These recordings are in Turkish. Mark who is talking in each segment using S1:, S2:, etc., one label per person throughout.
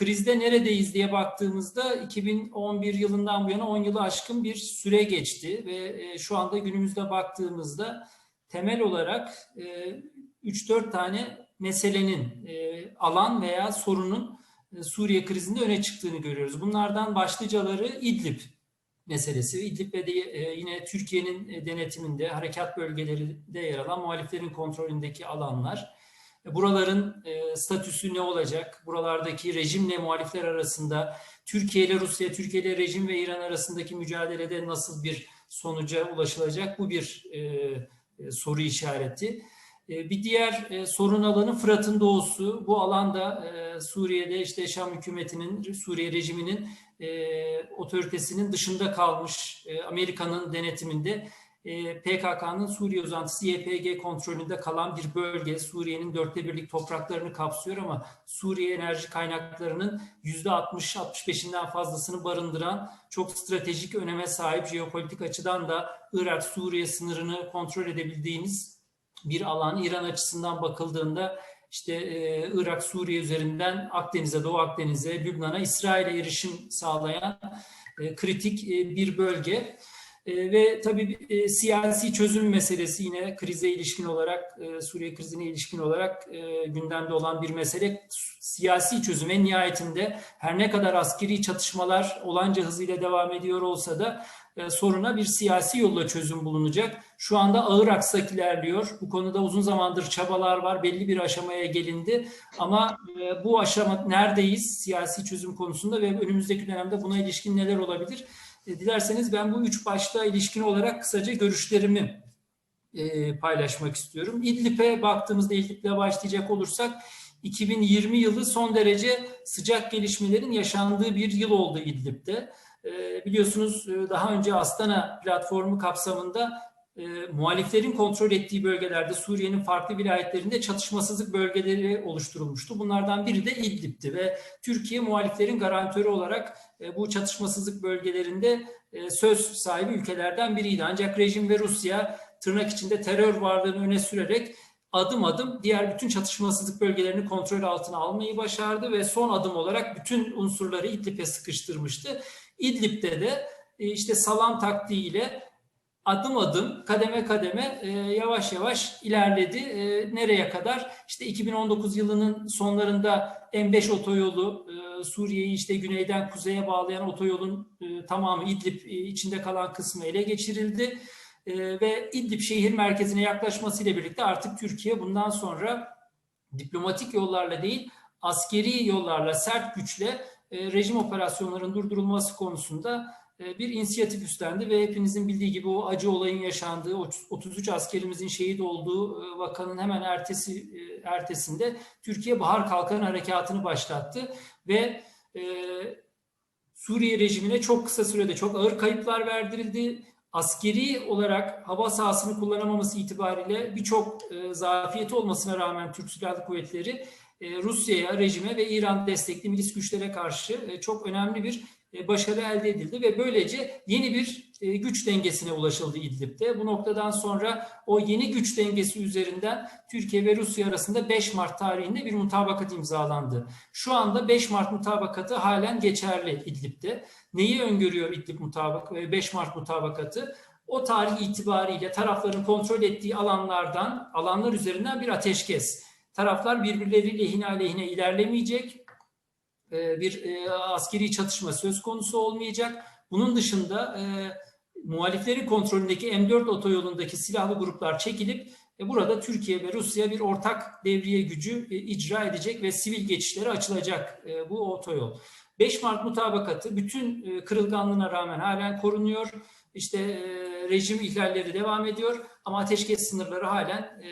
S1: krizde neredeyiz diye baktığımızda 2011 yılından bu yana 10 yılı aşkın bir süre geçti ve e, şu anda günümüzde baktığımızda temel olarak e, 3-4 tane meselenin e, alan veya sorunun e, Suriye krizinde öne çıktığını görüyoruz. Bunlardan başlıcaları İdlib meselesi. İdlib ve de e, yine Türkiye'nin e, denetiminde harekat bölgelerinde yer alan muhaliflerin kontrolündeki alanlar. E, buraların statüsü ne olacak? Buralardaki rejimle muhalifler arasında Türkiye ile Rusya, Türkiye ile rejim ve İran arasındaki mücadelede nasıl bir sonuca ulaşılacak? Bu bir soru işareti. Bir diğer sorun alanı Fırat'ın doğusu. Bu alanda Suriye'de işte Şam hükümetinin, Suriye rejiminin otoritesinin dışında kalmış Amerika'nın denetiminde PKK'nın Suriye uzantısı YPG kontrolünde kalan bir bölge. Suriye'nin dörtte birlik topraklarını kapsıyor ama Suriye enerji kaynaklarının yüzde 60-65'inden fazlasını barındıran çok stratejik öneme sahip jeopolitik açıdan da Irak-Suriye sınırını kontrol edebildiğiniz bir alan. İran açısından bakıldığında işte e, Irak, Suriye üzerinden Akdeniz'e, Doğu Akdeniz'e, Lübnan'a, İsrail'e erişim sağlayan e, kritik e, bir bölge. E, ve tabii e, siyasi çözüm meselesi yine krize ilişkin olarak, e, Suriye krizine ilişkin olarak e, gündemde olan bir mesele. Siyasi çözüm en nihayetinde her ne kadar askeri çatışmalar olanca hızıyla devam ediyor olsa da e, soruna bir siyasi yolla çözüm bulunacak. Şu anda ağır aksak ilerliyor. Bu konuda uzun zamandır çabalar var. Belli bir aşamaya gelindi. Ama e, bu aşama neredeyiz siyasi çözüm konusunda ve önümüzdeki dönemde buna ilişkin neler olabilir? E, dilerseniz ben bu üç başta ilişkin olarak kısaca görüşlerimi paylaşmak istiyorum. İdlib'e baktığımızda İdlib'le başlayacak olursak 2020 yılı son derece sıcak gelişmelerin yaşandığı bir yıl oldu İdlib'de. Ee, biliyorsunuz e, daha önce Astana platformu kapsamında e, muhaliflerin kontrol ettiği bölgelerde Suriye'nin farklı vilayetlerinde çatışmasızlık bölgeleri oluşturulmuştu. Bunlardan biri de İdlib'ti ve Türkiye muhaliflerin garantörü olarak e, bu çatışmasızlık bölgelerinde e, söz sahibi ülkelerden biriydi. Ancak rejim ve Rusya tırnak içinde terör varlığını öne sürerek adım adım diğer bütün çatışmasızlık bölgelerini kontrol altına almayı başardı ve son adım olarak bütün unsurları İdlib'e sıkıştırmıştı. İdlib'de de e, işte salam taktiğiyle adım adım, kademe kademe e, yavaş yavaş ilerledi. E, nereye kadar? İşte 2019 yılının sonlarında M5 otoyolu, Suriye'yi işte güneyden kuzeye bağlayan otoyolun tamamı İdlib içinde kalan kısmı ele geçirildi. Ve İdlib şehir merkezine yaklaşmasıyla birlikte artık Türkiye bundan sonra diplomatik yollarla değil, askeri yollarla, sert güçle e, rejim operasyonlarının durdurulması konusunda e, bir inisiyatif üstlendi ve hepinizin bildiği gibi o acı olayın yaşandığı, 33 askerimizin şehit olduğu e, vakanın hemen ertesi ertesinde Türkiye Bahar Kalkan Harekatı'nı başlattı ve Suriye rejimine çok kısa sürede çok ağır kayıplar verdirildi. Askeri olarak hava sahasını kullanamaması itibariyle birçok zafiyeti olmasına rağmen Türk Silahlı Kuvvetleri e, Rusya'ya, rejime ve İran destekli milis güçlere karşı e, çok önemli bir e, başarı elde edildi ve böylece yeni bir güç dengesine ulaşıldı İdlib'de. Bu noktadan sonra o yeni güç dengesi üzerinden Türkiye ve Rusya arasında 5 Mart tarihinde bir mutabakat imzalandı. Şu anda 5 Mart mutabakatı halen geçerli İdlib'de. Neyi öngörüyor İdlib mutabak 5 Mart mutabakatı? O tarih itibariyle tarafların kontrol ettiği alanlardan, alanlar üzerinden bir ateşkes taraflar birbirleri lehine aleyhine ilerlemeyecek. Ee, bir e, askeri çatışma söz konusu olmayacak. Bunun dışında e, muhaliflerin kontrolündeki M4 otoyolundaki silahlı gruplar çekilip e, burada Türkiye ve Rusya bir ortak devriye gücü icra edecek ve sivil geçişleri açılacak bu otoyol. 5 Mart mutabakatı bütün kırılganlığına rağmen halen korunuyor. İşte rejim ihlalleri devam ediyor ama ateşkes sınırları halen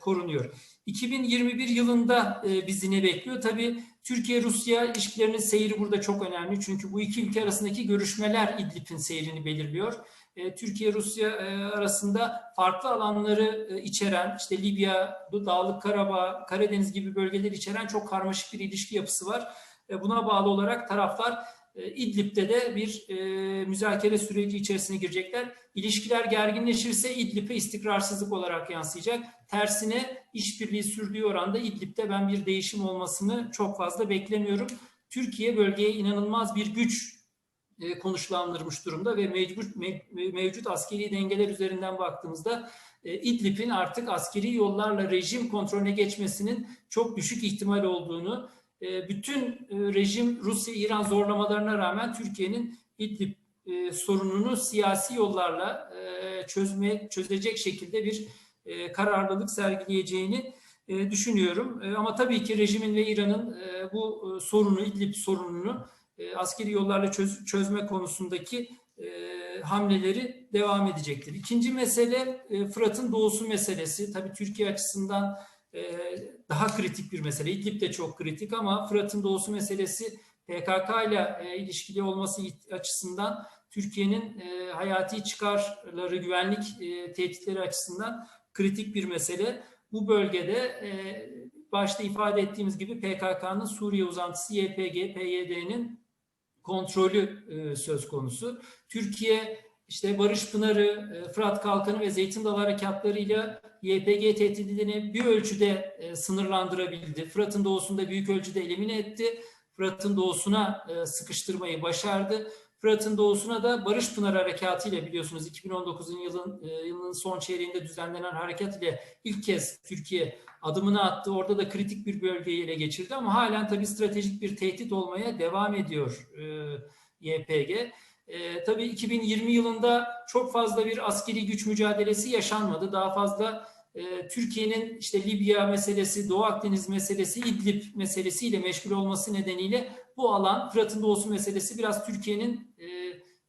S1: korunuyor. 2021 yılında e, bizi ne bekliyor? Tabii Türkiye-Rusya ilişkilerinin seyri burada çok önemli. Çünkü bu iki ülke arasındaki görüşmeler İdlib'in seyrini belirliyor. E, Türkiye-Rusya e, arasında farklı alanları e, içeren, işte Libya, Dağlık Karabağ, Karadeniz gibi bölgeleri içeren çok karmaşık bir ilişki yapısı var. E, buna bağlı olarak taraflar e, İdlib'de de bir e, müzakere süreci içerisine girecekler. İlişkiler gerginleşirse İdlib'e istikrarsızlık olarak yansıyacak. Tersine işbirliği sürdüğü oranda İdlib'de ben bir değişim olmasını çok fazla beklemiyorum. Türkiye bölgeye inanılmaz bir güç e, konuşlandırmış durumda ve mevcut, mevcut askeri dengeler üzerinden baktığımızda e, İdlib'in artık askeri yollarla rejim kontrolüne geçmesinin çok düşük ihtimal olduğunu, bütün rejim Rusya-İran zorlamalarına rağmen Türkiye'nin İdlib sorununu siyasi yollarla çözmeye çözecek şekilde bir kararlılık sergileyeceğini düşünüyorum. Ama tabii ki rejimin ve İran'ın bu sorunu, İdlib sorununu e, askeri yollarla çöz, çözme konusundaki e, hamleleri devam edecektir. İkinci mesele e, Fırat'ın doğusu meselesi. Tabii Türkiye açısından e, daha kritik bir mesele. İdlib de çok kritik ama Fırat'ın doğusu meselesi PKK ile e, ilişkili olması açısından Türkiye'nin e, hayati çıkarları, güvenlik e, tehditleri açısından kritik bir mesele. Bu bölgede başta ifade ettiğimiz gibi PKK'nın Suriye uzantısı YPG, PYD'nin kontrolü söz konusu. Türkiye işte Barış Pınarı, e, Fırat Kalkanı ve Zeytin Dalı harekatlarıyla YPG tehdidini bir ölçüde e, sınırlandırabildi. Fırat'ın doğusunda büyük ölçüde elimine etti. Fırat'ın doğusuna e, sıkıştırmayı başardı. Fırat'ın doğusuna da Barış Pınar Harekatı ile biliyorsunuz 2019'un yılın, yılın son çeyreğinde düzenlenen harekat ile ilk kez Türkiye adımını attı. Orada da kritik bir bölgeyi ele geçirdi ama halen tabii stratejik bir tehdit olmaya devam ediyor YPG. E, tabii 2020 yılında çok fazla bir askeri güç mücadelesi yaşanmadı. Daha fazla e, Türkiye'nin işte Libya meselesi, Doğu Akdeniz meselesi, İdlib meselesiyle meşgul olması nedeniyle bu alan Fırat'ın doğusu meselesi biraz Türkiye'nin e,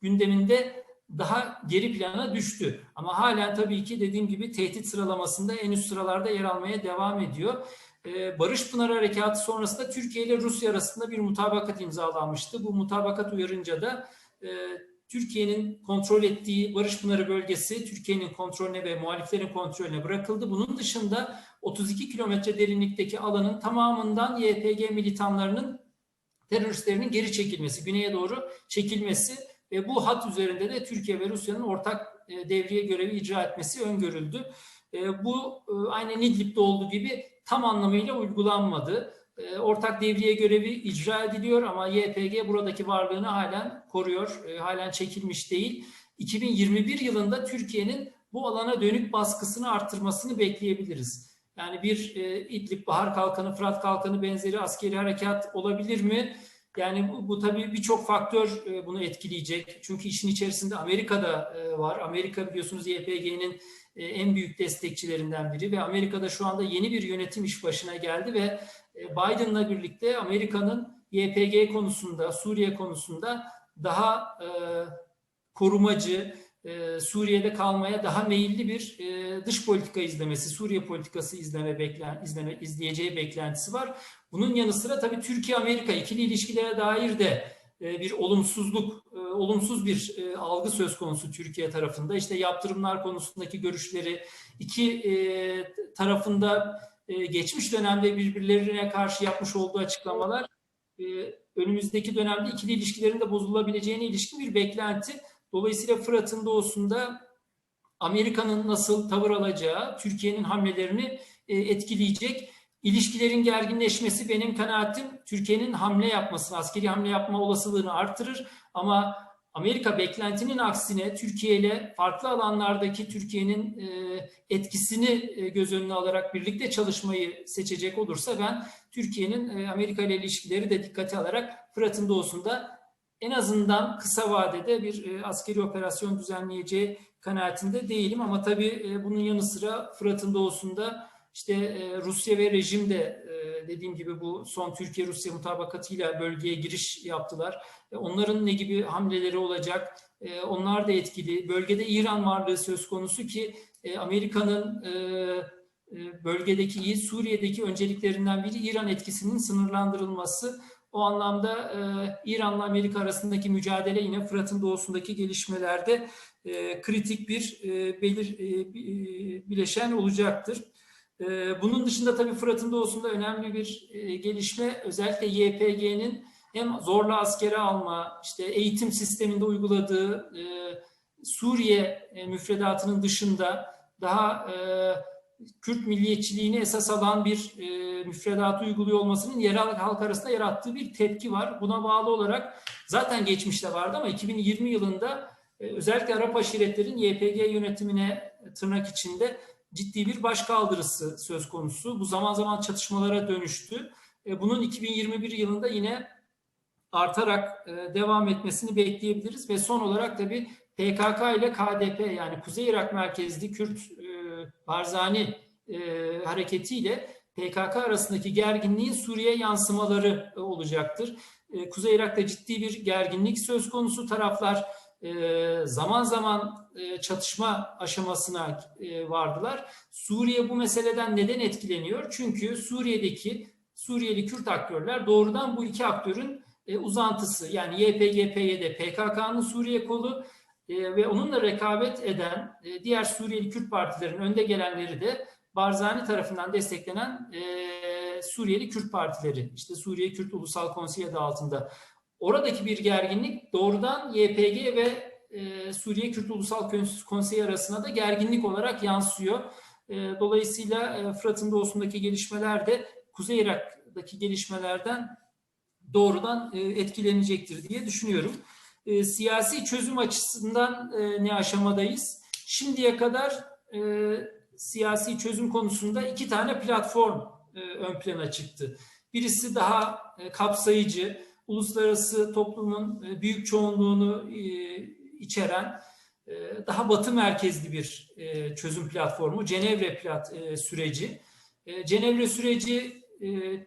S1: gündeminde daha geri plana düştü. Ama halen tabii ki dediğim gibi tehdit sıralamasında en üst sıralarda yer almaya devam ediyor. Ee, Barış Pınar Harekatı sonrasında Türkiye ile Rusya arasında bir mutabakat imzalanmıştı. Bu mutabakat uyarınca da e, Türkiye'nin kontrol ettiği Barış Pınarı bölgesi Türkiye'nin kontrolüne ve muhaliflerin kontrolüne bırakıldı. Bunun dışında 32 kilometre derinlikteki alanın tamamından YPG militanlarının teröristlerinin geri çekilmesi, güneye doğru çekilmesi ve bu hat üzerinde de Türkiye ve Rusya'nın ortak e, devriye görevi icra etmesi öngörüldü. E, bu e, aynı Nidlib'de olduğu gibi tam anlamıyla uygulanmadı. Ortak devriye görevi icra ediliyor ama YPG buradaki varlığını halen koruyor, halen çekilmiş değil. 2021 yılında Türkiye'nin bu alana dönük baskısını arttırmasını bekleyebiliriz. Yani bir İdlib, Bahar Kalkanı, Fırat Kalkanı benzeri askeri harekat olabilir mi? Yani bu, bu tabii birçok faktör e, bunu etkileyecek. Çünkü işin içerisinde Amerika'da e, var. Amerika biliyorsunuz YPG'nin e, en büyük destekçilerinden biri ve Amerika'da şu anda yeni bir yönetim iş başına geldi ve e, Biden'la birlikte Amerika'nın YPG konusunda, Suriye konusunda daha e, korumacı, e, Suriye'de kalmaya daha meyilli bir e, dış politika izlemesi, Suriye politikası izleme, beklen, izleme izleyeceği beklentisi var. Bunun yanı sıra tabii Türkiye-Amerika ikili ilişkilere dair de e, bir olumsuzluk, olumsuz bir algı söz konusu Türkiye tarafında. İşte yaptırımlar konusundaki görüşleri iki tarafında geçmiş dönemde birbirlerine karşı yapmış olduğu açıklamalar önümüzdeki dönemde ikili ilişkilerin de bozulabileceğine ilişkin bir beklenti. Dolayısıyla Fırat'ın doğusunda Amerika'nın nasıl tavır alacağı Türkiye'nin hamlelerini e, etkileyecek. İlişkilerin gerginleşmesi benim kanaatim Türkiye'nin hamle yapmasını, askeri hamle yapma olasılığını artırır. Ama Amerika beklentinin aksine Türkiye ile farklı alanlardaki Türkiye'nin e, etkisini e, göz önüne alarak birlikte çalışmayı seçecek olursa ben Türkiye'nin Amerika ile ilişkileri de dikkate alarak Fırat'ın doğusunda en azından kısa vadede bir e, askeri operasyon düzenleyeceği kanaatinde değilim ama tabii e, bunun yanı sıra Fırat'ın doğusunda işte e, Rusya ve rejim de dediğim gibi bu son Türkiye-Rusya mutabakatıyla bölgeye giriş yaptılar. Onların ne gibi hamleleri olacak? Onlar da etkili. Bölgede İran varlığı söz konusu ki Amerika'nın bölgedeki, Suriye'deki önceliklerinden biri İran etkisinin sınırlandırılması. O anlamda e, İran'la Amerika arasındaki mücadele yine Fırat'ın doğusundaki gelişmelerde e, kritik bir e, belir e, e, bileşen olacaktır. E, bunun dışında tabii Fırat'ın doğusunda önemli bir e, gelişme özellikle YPG'nin hem zorla askere alma, işte eğitim sisteminde uyguladığı e, Suriye e, müfredatının dışında daha e, Kürt milliyetçiliğini esas alan bir e, müfredatı uyguluyor olmasının yerel halk arasında yarattığı bir tepki var. Buna bağlı olarak zaten geçmişte vardı ama 2020 yılında e, özellikle Arap aşiretlerin YPG yönetimine tırnak içinde ciddi bir başkaldırısı söz konusu. Bu zaman zaman çatışmalara dönüştü. E, bunun 2021 yılında yine artarak e, devam etmesini bekleyebiliriz ve son olarak tabii PKK ile KDP yani Kuzey Irak merkezli Kürt e, Barzani e, hareketiyle PKK arasındaki gerginliğin Suriye yansımaları e, olacaktır. E, Kuzey Irak'ta ciddi bir gerginlik söz konusu taraflar e, zaman zaman e, çatışma aşamasına e, vardılar. Suriye bu meseleden neden etkileniyor? Çünkü Suriye'deki Suriyeli Kürt aktörler doğrudan bu iki aktörün e, uzantısı yani YPG, PYD, PKK'nın Suriye kolu e, ve onunla rekabet eden e, diğer Suriyeli Kürt partilerin önde gelenleri de Barzani tarafından desteklenen e, Suriyeli Kürt partileri. İşte Suriye Kürt Ulusal Konseyi adı altında. Oradaki bir gerginlik doğrudan YPG ve e, Suriye Kürt Ulusal Konseyi arasında da gerginlik olarak yansıyor. E, dolayısıyla e, Fırat'ın doğusundaki gelişmeler de Kuzey Irak'taki gelişmelerden doğrudan e, etkilenecektir diye düşünüyorum. E, siyasi çözüm açısından e, ne aşamadayız? Şimdiye kadar e, siyasi çözüm konusunda iki tane platform e, ön plana çıktı. Birisi daha kapsayıcı, uluslararası toplumun büyük çoğunluğunu içeren daha batı merkezli bir çözüm platformu, Cenevre plat, süreci. Cenevre süreci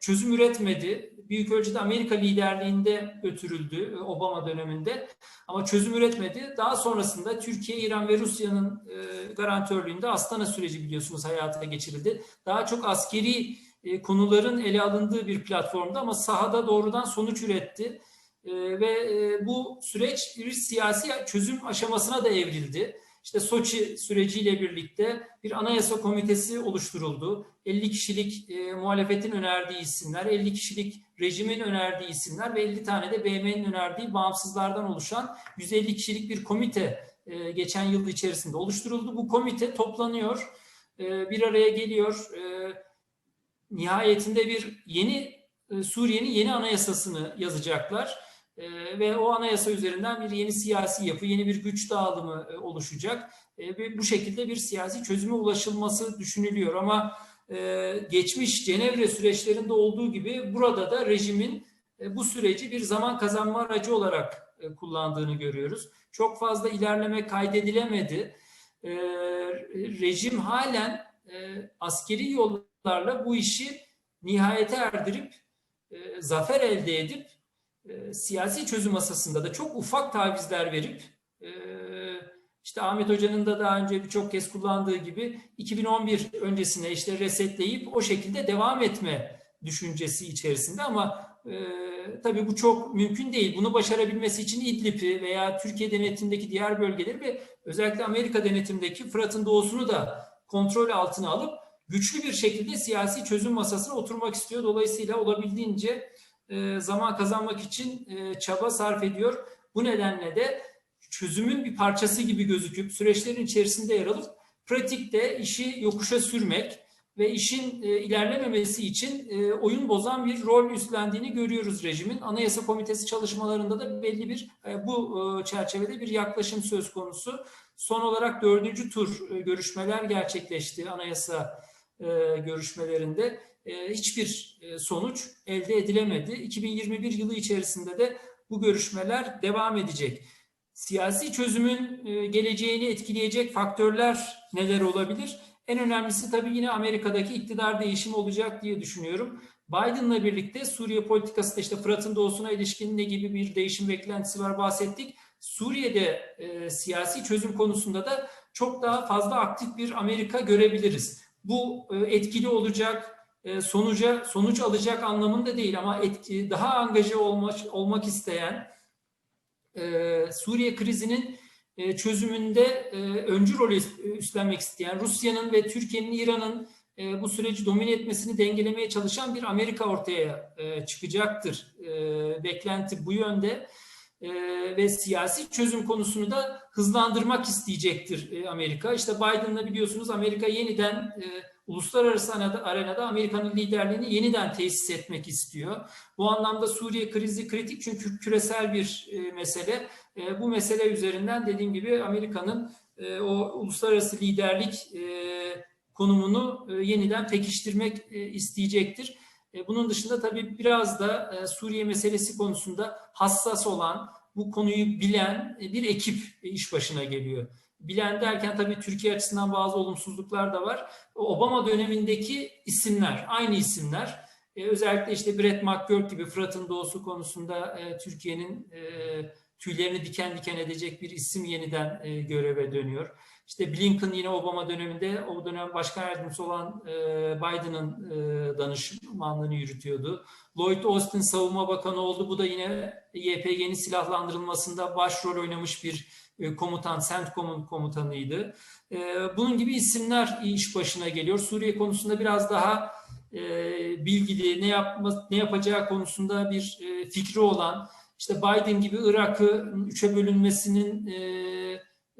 S1: çözüm üretmedi. Büyük ölçüde Amerika liderliğinde götürüldü e, Obama döneminde ama çözüm üretmedi. Daha sonrasında Türkiye, İran ve Rusya'nın e, garantörlüğünde Astana süreci biliyorsunuz hayata geçirildi. Daha çok askeri konuların ele alındığı bir platformda ama sahada doğrudan sonuç üretti. Ve bu süreç bir siyasi çözüm aşamasına da evrildi. İşte Soçi süreciyle birlikte bir anayasa komitesi oluşturuldu. 50 kişilik e, muhalefetin önerdiği isimler, 50 kişilik rejimin önerdiği isimler ve 50 tane de BM'nin önerdiği bağımsızlardan oluşan 150 kişilik bir komite e, geçen yıl içerisinde oluşturuldu. Bu komite toplanıyor, e, bir araya geliyor. E, nihayetinde bir yeni e, Suriye'nin yeni anayasasını yazacaklar ee, ve o anayasa üzerinden bir yeni siyasi yapı, yeni bir güç dağılımı e, oluşacak. E, bu şekilde bir siyasi çözüme ulaşılması düşünülüyor. Ama e, geçmiş Cenevre süreçlerinde olduğu gibi burada da rejimin bu süreci bir zaman kazanma aracı olarak kullandığını görüyoruz. Çok fazla ilerleme kaydedilemedi. Rejim halen askeri yollarla bu işi nihayete erdirip zafer elde edip e, siyasi çözüm masasında da çok ufak tavizler verip e, işte Ahmet Hoca'nın da daha önce birçok kez kullandığı gibi 2011 öncesine işte resetleyip o şekilde devam etme düşüncesi içerisinde ama e, tabii bu çok mümkün değil. Bunu başarabilmesi için İdlib'i veya Türkiye denetimindeki diğer bölgeleri ve özellikle Amerika denetimindeki Fırat'ın doğusunu da kontrol altına alıp güçlü bir şekilde siyasi çözüm masasına oturmak istiyor. Dolayısıyla olabildiğince e, zaman kazanmak için e, çaba sarf ediyor. Bu nedenle de çözümün bir parçası gibi gözüküp süreçlerin içerisinde yer alıp pratikte işi yokuşa sürmek ve işin e, ilerlememesi için oyun bozan bir rol üstlendiğini görüyoruz rejimin. Anayasa Komitesi çalışmalarında da belli bir bu çerçevede bir yaklaşım söz konusu. Son olarak dördüncü tur görüşmeler gerçekleşti anayasa görüşmelerinde. E, hiçbir e, sonuç elde edilemedi. 2021 yılı içerisinde de bu görüşmeler devam edecek. Siyasi çözümün e, geleceğini etkileyecek faktörler neler olabilir? En önemlisi tabii yine Amerika'daki iktidar değişimi olacak diye düşünüyorum. Biden'la birlikte Suriye politikası da işte Fırat'ın doğusuna ilişkin ne gibi bir değişim beklentisi var bahsettik. Suriye'de e, siyasi çözüm konusunda da çok daha fazla aktif bir Amerika görebiliriz. Bu e, etkili olacak, e, sonuca sonuç alacak anlamında değil ama etki, daha angaje olmak, olmak isteyen e, Suriye krizinin e, çözümünde e, öncü rol üstlenmek isteyen Rusya'nın ve Türkiye'nin İran'ın e, bu süreci domine etmesini dengelemeye çalışan bir Amerika ortaya e, çıkacaktır. E, beklenti bu yönde e, ve siyasi çözüm konusunu da hızlandırmak isteyecektir e, Amerika. İşte Biden'la biliyorsunuz Amerika yeniden e, uluslararası arenada, Amerika'nın liderliğini yeniden tesis etmek istiyor. Bu anlamda Suriye krizi kritik çünkü küresel bir e, mesele. E, bu mesele üzerinden dediğim gibi Amerika'nın e, o uluslararası liderlik konumunu yeniden pekiştirmek isteyecektir. Bunun dışında tabii biraz da Suriye meselesi konusunda hassas olan, bu konuyu bilen bir ekip iş başına geliyor. Bilen derken tabii Türkiye açısından bazı olumsuzluklar da var. Obama dönemindeki isimler, aynı isimler. E, özellikle işte Brett McGurk gibi Fırat'ın doğusu konusunda e, Türkiye'nin e, tüylerini diken diken edecek bir isim yeniden e, göreve dönüyor. İşte Blinken yine Obama döneminde o dönem başkan yardımcısı olan e, Biden'ın e, danışmanlığını yürütüyordu. Lloyd Austin savunma bakanı oldu. Bu da yine YPG'nin silahlandırılmasında başrol oynamış bir e, komutan, CENTCOM'un komutanıydı. E, bunun gibi isimler iş başına geliyor. Suriye konusunda biraz daha bilgili, ne yapma, ne yapacağı konusunda bir fikri olan, işte Biden gibi Irak'ı üçe bölünmesinin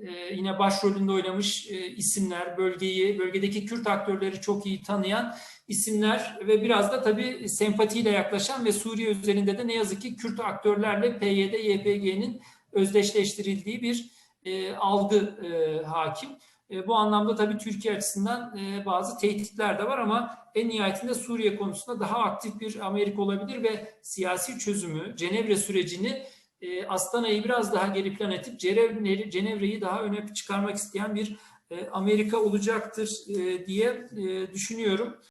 S1: e, yine başrolünde oynamış e, isimler, bölgeyi, bölgedeki Kürt aktörleri çok iyi tanıyan isimler ve biraz da tabii sempatiyle yaklaşan ve Suriye üzerinde de ne yazık ki Kürt aktörlerle PYD, YPG'nin özdeşleştirildiği bir e, algı e, hakim. E, bu anlamda tabii Türkiye açısından bazı tehditler de var ama en nihayetinde Suriye konusunda daha aktif bir Amerika olabilir ve siyasi çözümü, Cenevre sürecini e, Astana'yı biraz daha geri plan edip Cenevre'yi daha öne çıkarmak isteyen bir e, Amerika olacaktır e, diye e, düşünüyorum.